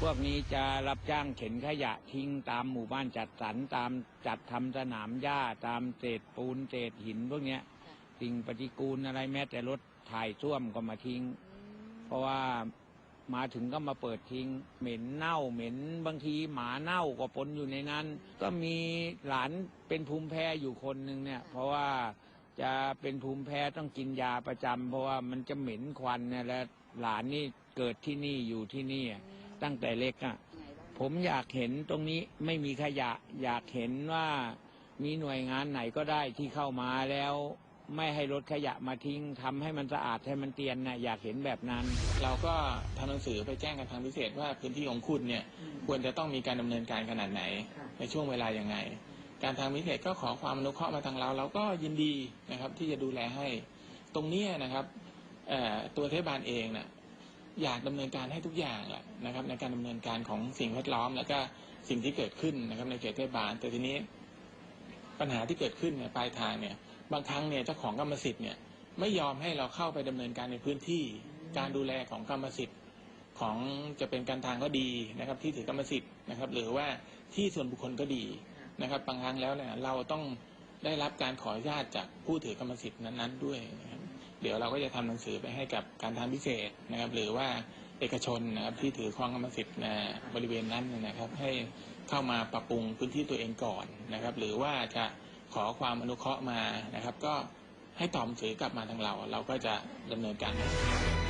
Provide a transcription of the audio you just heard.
พวกนี้จะรับจ้างเข็นขยะทิ้งตามหมู่บ้านจัดสรรตามจัดทำสนามหญ้าตามเศษปูนเศษหินพวกเนี้ยสิ่งปฏิกูลอะไรแม้แต่รถถ่ายส้วมก็มาทิ้ง เพราะว่ามาถึงก็มาเปิดทิ้ง เหม็นเน่าเหม็นบางทีหมาเน่าก็ปนอยู่ในนั้น ก็มีหลานเป็นภูมิแพ้อยู่คนหนึ่งเนี่ย เพราะว่าจะเป็นภูมิแพ้ต้องกินยาประจำเพราะว่ามันจะเหม็นควันเนี่ยและหลานนี่เกิดที่นี่อยู่ที่นี่อะ ตั้งแต่เล็กอะ ผมอยากเห็นตรงนี้ไม่มีขยะ อยากเห็นว่ามีหน่วยงานไหนก็ได้ที่เข้ามาแล้ว ไม่ให้รถขยะมาทิ้งทำให้มันสะอาดให้มันเตียนนะอยากเห็นแบบนั้น เราก็ทำหนังสือไปแจ้งกันทางพิเศษว่าพื้นที่ของคุณเนี่ยควรจะต้องมีการดำเนินการขนาดไหน ในช่วงเวลาอย่างไง การทางพิเศษก็ขอความอนุเคราะห์มาทางเราเราก็ยินดีนะครับที่จะดูแลให้ตรงเนี้ยนะครับเอ่อตัวเทศบาลเองน่ะ อยากดำเนินการให้ทุกอย่างแหละนะครับ ในการดำเนินการของสิ่งแวดล้อม แล้วก็สิ่งที่เกิดขึ้นนะครับ ในเขตเทศบาล แต่ทีนี้ ปัญหาที่เกิดขึ้นเนี่ยปลายทางเนี่ย บางครั้งเนี่ยเจ้าของกรรมสิทธิ์เนี่ยไม่ยอมให้เราเข้าไปดำเนินการในพื้นที่ การดูแลของกรรมสิทธิ์ของจะเป็นการทางก็ดีนะครับ ที่ถือกรรมสิทธิ์นะครับ หรือว่าที่ส่วนบุคคลก็ดีนะครับบางครั้งแล้วเนี่ยเราต้องได้รับการขออนุญาตจากผู้ถือกรรมสิทธิ์นั้น ๆ ด้วยนะครับ เดี๋ยวเราก็จะทำหนังสือไปให้กับการทางพิเศษนะครับ หรือว่าเอกชนนะครับที่ถือครองกรรมสิทธิ์ในบริเวณนั้นนะครับ ให้เข้ามาปรับปรุงพื้นที่ตัวเองก่อนนะครับ หรือว่าจะขอความอนุเคราะห์มานะครับ ก็ให้ตอบหนังสือกลับมาทางเรา เราก็จะดำเนินการให้